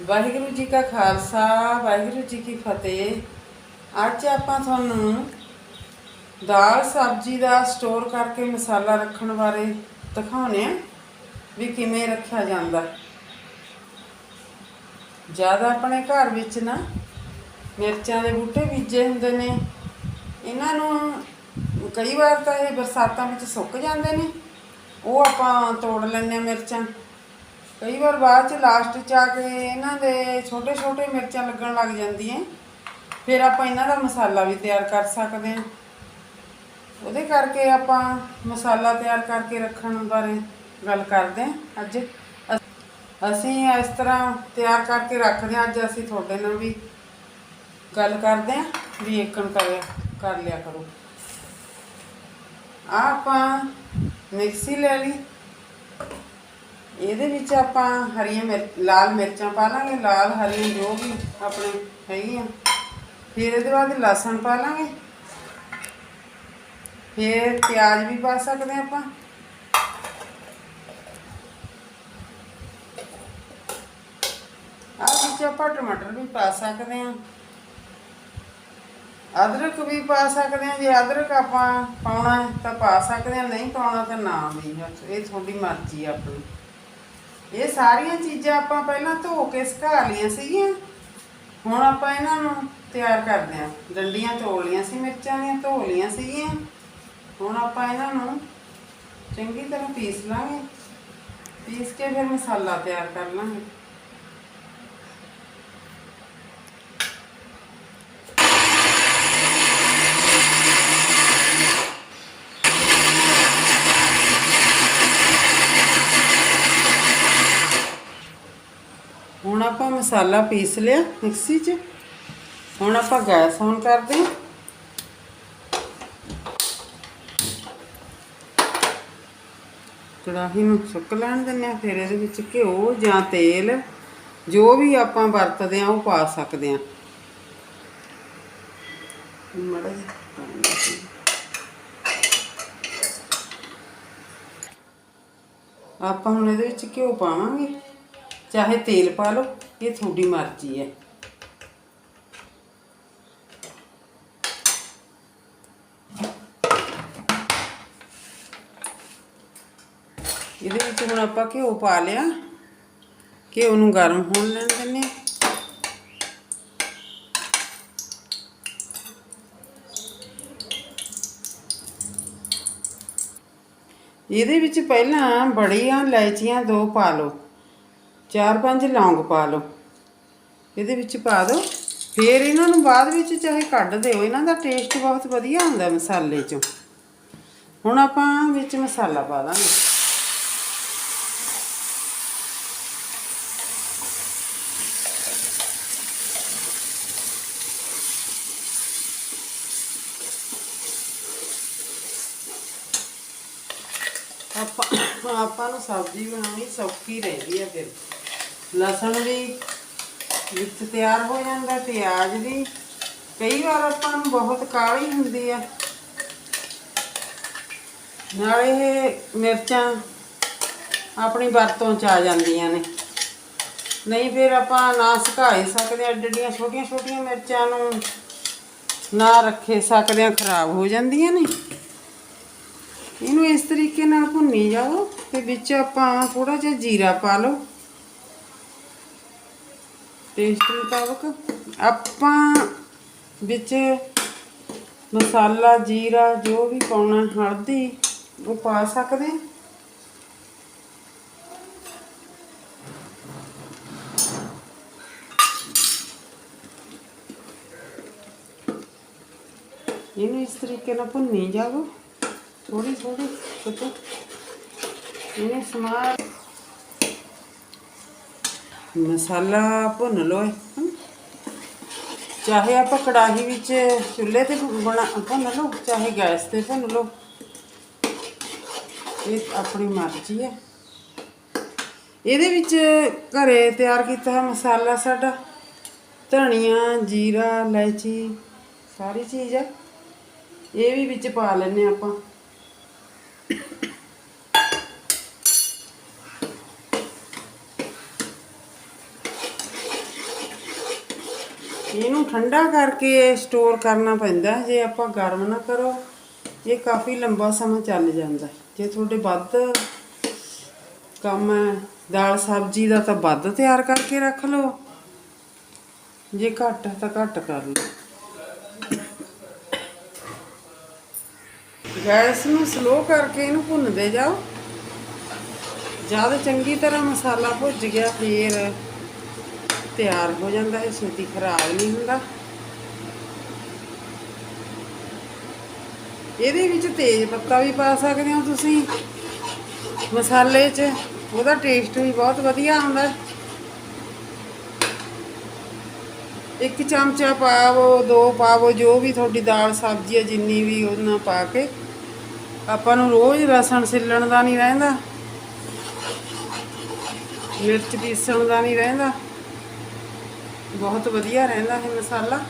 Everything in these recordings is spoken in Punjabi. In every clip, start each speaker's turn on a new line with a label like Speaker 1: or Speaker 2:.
Speaker 1: ਵਾਹਿਗੁਰੂ ਜੀ ਕਾ ਖਾਲਸਾ, ਵਾਹਿਗੁਰੂ ਜੀ ਕੀ ਫਤਿਹ। ਅੱਜ ਆਪਾਂ ਤੁਹਾਨੂੰ ਦਾਲ ਸਬਜ਼ੀ ਦਾ ਸਟੋਰ ਕਰਕੇ ਮਸਾਲਾ ਰੱਖਣ ਬਾਰੇ ਦਿਖਾਉਣੇ ਆ ਵੀ ਕਿਵੇਂ ਰੱਖਿਆ ਜਾਂਦਾ। ਜ਼ਿਆਦਾ ਆਪਣੇ ਘਰ ਵਿੱਚ ਨਾ ਮਿਰਚਾਂ ਦੇ ਬੂਟੇ ਬੀਜੇ ਹੁੰਦੇ ਨੇ। ਇਹਨਾਂ ਨੂੰ ਕਈ ਵਾਰ ਤਾਂ ਇਹ ਬਰਸਾਤਾਂ ਵਿੱਚ ਸੁੱਕ ਜਾਂਦੇ ਨੇ। ਉਹ ਆਪਾਂ ਤੋੜ ਲੈਂਦੇ ਆ ਮਿਰਚਾਂ। ਕਈ ਵਾਰ ਬਾਅਦ ਚ ਲਾਸਟ ਚ ਆ ਕੇ ਇਹਨਾਂ ਦੇ ਛੋਟੇ ਛੋਟੇ ਮਿਰਚਾਂ ਲੱਗਣ ਲੱਗ ਜਾਂਦੀਆਂ ਫਿਰ ਆਪਾਂ ਇਹਨਾਂ ਦਾ ਮਸਾਲਾ ਵੀ ਤਿਆਰ ਕਰ ਸਕਦੇ ਹਾਂ। ਉਹਦੇ ਕਰਕੇ ਆਪਾਂ ਮਸਾਲਾ ਤਿਆਰ ਕਰਕੇ ਰੱਖਣ ਬਾਰੇ ਗੱਲ ਕਰਦੇ ਹਾਂ ਅੱਜ। ਅ- ਅਸੀਂ ਇਸ ਤਰ੍ਹਾਂ ਤਿਆਰ ਕਰਕੇ ਰੱਖਦੇ ਹਾਂ। ਅੱਜ ਅਸੀਂ ਤੁਹਾਡੇ ਨਾਲ ਵੀ ਗੱਲ ਕਰਦੇ ਹਾਂ। ਵੀ ਏਕਣ ਕਰਿਆ, ਕਰ ਲਿਆ ਕਰੋ। ਆਹ ਆਪਾਂ ਮਿਕਸੀ ਲੈ ਲਈ। ਇਹਦੇ ਵਿੱਚ ਆਪਾਂ ਹਰੀਆਂ ਮਿਰਚ ਲਾਲ ਮਿਰਚਾਂ ਪਾ ਲਾਂਗੇ, ਲਾਲ ਹਰੀਆਂ ਜੋ ਵੀ ਆਪਣੇ ਹੈਗੀਆਂ ਫਿਰ ਇਹਦੇ ਬਾਅਦ ਲਸਣ ਪਾ ਲਾਂਗੇ। ਫਿਰ ਪਿਆਜ਼ ਵੀ ਪਾ ਸਕਦੇ ਹਾਂ ਆਪਾਂ। ਆਹ ਵਿੱਚ ਆਪਾਂ ਟਮਾਟਰ ਵੀ ਪਾ ਸਕਦੇ ਹਾਂ। ਅਦਰਕ ਵੀ ਪਾ ਸਕਦੇ ਹਾਂ। ਜੇ ਅਦਰਕ ਆਪਾਂ ਪਾਉਣਾ ਤਾਂ ਪਾ ਸਕਦੇ ਹਾਂ। ਨਹੀਂ ਪਾਉਣਾ ਤਾਂ ਨਾ ਵੀ। ਇਹ ਤੁਹਾਡੀ ਮਰਜ਼ੀ ਆ ਆਪਣੀ। ਇਹ ਸਾਰੀਆਂ ਚੀਜ਼ਾਂ ਆਪਾਂ ਪਹਿਲਾਂ ਧੋ ਕੇ ਸੁਕਾ ਲਈਆਂ ਸੀਗੀਆਂ। ਹੁਣ ਆਪਾਂ ਇਹਨਾਂ ਨੂੰ ਤਿਆਰ ਕਰਦੇ ਹਾਂ। ਡੰਡੀਆਂ ਤੋੜ ਲਈਆਂ ਸੀ, ਮਿਰਚਾਂ ਦੀਆਂ ਧੋ ਲਈਆਂ ਸੀਗੀਆਂ। ਹੁਣ ਆਪਾਂ ਇਹਨਾਂ ਨੂੰ ਚੰਗੀ ਤਰ੍ਹਾਂ ਪੀਸ ਲਾਂਗੇ। ਪੀਸ ਕੇ ਫਿਰ ਮਸਾਲਾ ਤਿਆਰ ਕਰ ਲਾਂਗੇ ਹੁਣ ਆਪਾਂ ਮਸਾਲਾ ਪੀਸ ਲਿਆ ਮਿਕਸੀ 'ਚ। ਹੁਣ ਆਪਾਂ ਗੈਸ ਔਨ ਕਰਦੇ ਹਾਂ। ਕੜਾਹੀ ਨੂੰ ਸੁੱਕ ਲੈਣ ਦਿੰਦੇ ਆ ਫਿਰ ਇਹਦੇ ਵਿੱਚ ਘਿਓ ਜਾਂ ਤੇਲ, ਜੋ ਵੀ ਆਪਾਂ ਵਰਤਦੇ ਆ ਉਹ ਪਾ ਸਕਦੇ ਆ ਮਾੜਾ ਆਪਾਂ ਹੁਣ ਇਹਦੇ ਵਿੱਚ ਘਿਓ ਪਾਵਾਂਗੇ, ਚਾਹੇ ਤੇਲ ਪਾ ਲਓ। ਇਹ ਤੁਹਾਡੀ ਮਰਜ਼ੀ ਹੈ। ਇਹਦੇ ਵਿੱਚ ਹੁਣ ਆਪਾਂ ਘਿਓ ਪਾ ਲਿਆ। ਘਿਓ ਨੂੰ ਗਰਮ ਹੋਣ ਲੈਣ ਦਿੰਦੇ ਹਾਂ। ਇਹਦੇ ਵਿੱਚ ਪਹਿਲਾਂ ਬੜੀਆਂ ਇਲਾਇਚੀਆਂ ਦੋ ਪਾ ਲਓ। ਚਾਰ ਪੰਜ ਲੌਂਗ ਪਾ ਲਓ। ਇਹਦੇ ਵਿੱਚ ਪਾ ਦਿਓ। ਫਿਰ ਇਹਨਾਂ ਨੂੰ ਬਾਅਦ ਵਿੱਚ ਚਾਹੇ ਕੱਢ ਦਿਓ। ਇਹਨਾਂ ਦਾ ਟੇਸਟ ਬਹੁਤ ਵਧੀਆ ਹੁੰਦਾ ਮਸਾਲੇ 'ਚੋਂ। ਹੁਣ ਆਪਾਂ ਵਿੱਚ ਮਸਾਲਾ ਪਾ ਦਾਂਗੇ। ਆਪਾਂ ਆਪਾਂ ਨੂੰ ਸਬਜ਼ੀ ਬਣਾਉਣੀ ਸੌਖੀ ਰਹਿੰਦੀ ਹੈ ਫਿਰ। ਲਸਣ ਵੀ ਵਿੱਚ ਤਿਆਰ ਹੋ ਜਾਂਦਾ, ਪਿਆਜ਼ ਵੀ। ਕਈ ਵਾਰ ਆਪਾਂ ਨੂੰ ਬਹੁਤ ਕਾਲੀ ਹੁੰਦੀ ਆ। ਨਾਲੇ ਇਹ ਮਿਰਚਾਂ ਆਪਣੀ ਵਰਤੋਂ ਚ ਆ ਜਾਂਦੀਆਂ ਨੇ। ਨਹੀਂ ਫਿਰ ਆਪਾਂ ਨਾ ਸੁਕਾਏ ਸਕਦੇ ਐਡੇ ਐਡੀਆਂ ਛੋਟੀਆਂ ਛੋਟੀਆਂ ਮਿਰਚਾਂ ਨੂੰ ਨਾ ਰੱਖੇ ਸਕਦੇ ਆ, ਖਰਾਬ ਹੋ ਜਾਂਦੀਆਂ ਨੇ। ਇਹਨੂੰ ਇਸ ਤਰੀਕੇ ਨਾਲ ਭੁੰਨੀ ਜਾਓ ਤੇ ਵਿੱਚ ਆਪਾਂ ਥੋੜਾ ਜਿਹਾ ਜੀਰਾ ਪਾ ਲਓ। ਟੇਸਟ ਮੁਤਾਬਕ ਆਪਾਂ ਵਿੱਚ ਮਸਾਲਾ, ਜੀਰਾ, ਜੋ ਵੀ ਪਾਉਣਾ ਹਲਦੀ, ਉਹ ਪਾ ਸਕਦੇ ਹਾਂ। ਇਹਨੂੰ ਇਸ ਤਰੀਕੇ ਨਾਲ ਭੁੰਨੀ ਜਾਓ ਥੋੜੀ ਥੋੜੀ ਕੁੱਤੇ ਇਹਨੇ ਸਮਾਰ ਮਸਾਲਾ ਭੁੰਨ ਲਓ ਚਾਹੇ ਆਪਾਂ ਕੜਾਹੀ ਵਿੱਚ ਚੁੱਲ੍ਹੇ ਤੇ ਬਣਾ ਭੁੰਨ ਲਓ, ਚਾਹੇ ਗੈਸ ਤੇ ਭੁੰਨ ਲਓ। ਇਹ ਆਪਣੀ ਮਰਜ਼ੀ ਹੈ। ਇਹਦੇ ਵਿੱਚ ਘਰੇ ਤਿਆਰ ਕੀਤਾ ਮਸਾਲਾ ਸਾਡਾ, ਧਨੀਆ, ਜੀਰਾ, ਇਲਾਇਚੀ, ਸਾਰੀ ਚੀਜ਼ ਹੈ। ਇਹ ਵੀ ਵਿੱਚ ਪਾ ਲੈਨੇ ਆਪਾਂ। ਇਹਨੂੰ ਠੰਡਾ ਕਰਕੇ ਸਟੋਰ ਕਰਨਾ ਪੈਂਦਾ ਜੇ ਆਪਾਂ ਗਰਮ ਨਾ ਕਰੋ, ਇਹ ਕਾਫੀ ਲੰਬਾ ਸਮਾਂ ਚੱਲ ਜਾਂਦਾ ਜੇ ਤੁਹਾਡੇ ਵੱਧ ਕੰਮ ਹੈ, ਦਾਲ ਸਬਜ਼ੀ ਦਾ ਤਾਂ ਵੱਧ ਤਿਆਰ ਕਰਕੇ ਰੱਖ ਲਓ। ਜੇ ਘੱਟ ਤਾਂ ਘੱਟ ਕਰ ਲਓ। ਗੈਸ ਨੂੰ ਸਲੋ ਕਰਕੇ ਇਹਨੂੰ ਭੁੰਨਦੇ ਜਾਓ। ਜਦ ਚੰਗੀ ਤਰ੍ਹਾਂ ਮਸਾਲਾ ਭੁੱਜ ਗਿਆ, ਫੇਰ ਤਿਆਰ ਹੋ ਜਾਂਦਾ ਹੈ, ਛੇਤੀ ਖਰਾਬ ਨਹੀਂ ਹੁੰਦਾ। ਇਹਦੇ ਵਿੱਚ ਤੇਜ ਪੱਤਾ ਵੀ ਪਾ ਸਕਦੇ ਹੋ ਤੁਸੀਂ। ਮਸਾਲੇ 'ਚ ਉਹਦਾ ਟੇਸਟ ਵੀ ਬਹੁਤ ਵਧੀਆ ਆਉਂਦਾ। ਇੱਕ ਚਮਚਾ ਪਾਵੋ, ਦੋ ਪਾਵੋ, ਜੋ ਵੀ ਤੁਹਾਡੀ ਦਾਲ, ਸਬਜ਼ੀ ਹੈ, ਜਿੰਨੀ ਵੀ ਉਹਨਾਂ ਪਾ ਕੇ। ਆਪਾਂ ਨੂੰ ਰੋਜ਼ ਲਸਣ ਸਿੱਲਣ ਦਾ ਨਹੀਂ ਰਹਿੰਦਾ। ਮਿਰਚ ਪੀਸਣ ਦਾ ਨਹੀਂ ਰਹਿੰਦਾ। ਬਹੁਤ ਵਧੀਆ ਰਹਿੰਦਾ ਹੈ ਮਸਾਲਾ।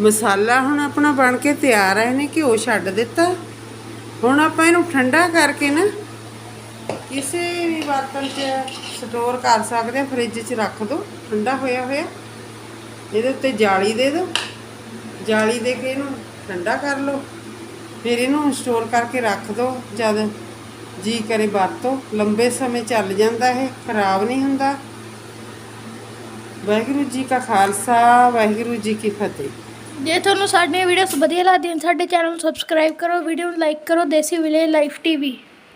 Speaker 1: ਮਸਾਲਾ ਹੁਣ ਆਪਣਾ ਬਣ ਕੇ ਤਿਆਰ ਹੈ ਇਹਨੇ ਘਿਓ ਛੱਡ ਦਿੱਤਾ। ਹੁਣ ਆਪਾਂ ਇਹਨੂੰ ਠੰਡਾ ਕਰਕੇ ਨਾ ਕਿਸੇ ਵੀ ਬਰਤਨ 'ਚ ਸਟੋਰ ਕਰ ਸਕਦੇ ਆ ਫ੍ਰਿਜ 'ਚ ਰੱਖ ਦਿਓ ਠੰਡਾ ਹੋਇਆ ਹੋਇਆ। ਇਹਦੇ ਉੱਤੇ ਜਾਲੀ ਦੇ ਦਿਓ ਜਾਲੀ ਦੇ ਕੇ ਇਹਨੂੰ ਠੰਡਾ ਕਰ ਲਓ। ਫਿਰ ਇਹਨੂੰ ਸਟੋਰ ਕਰਕੇ ਰੱਖ ਦਿਓ ਜਦ ਜੀ ਕਰੇ ਵਰਤੋ, ਲੰਬੇ ਸਮੇਂ ਚੱਲ ਜਾਂਦਾ ਹੈ ਖਰਾਬ ਨਹੀਂ ਹੁੰਦਾ। ਵਾਹਿਗੁਰੂ ਜੀ ਕਾ ਖਾਲਸਾ, ਵਾਹਿਗੁਰੂ ਜੀ ਕੀ ਫਤਿਹ।
Speaker 2: ਜੇ ਤੁਹਾਨੂੰ ਸਾਡੀਆਂ ਵੀਡੀਓਜ਼ ਵਧੀਆ ਲੱਗਦੀਆਂ ਸਾਡੇ ਚੈਨਲ ਨੂੰ ਸਬਸਕ੍ਰਾਈਬ ਕਰੋ ਵੀਡੀਓ ਨੂੰ ਲਾਈਕ ਕਰੋ, ਦੇਸੀ ਵਿਲੇ ਲਾਈਫ ਟੀਵੀ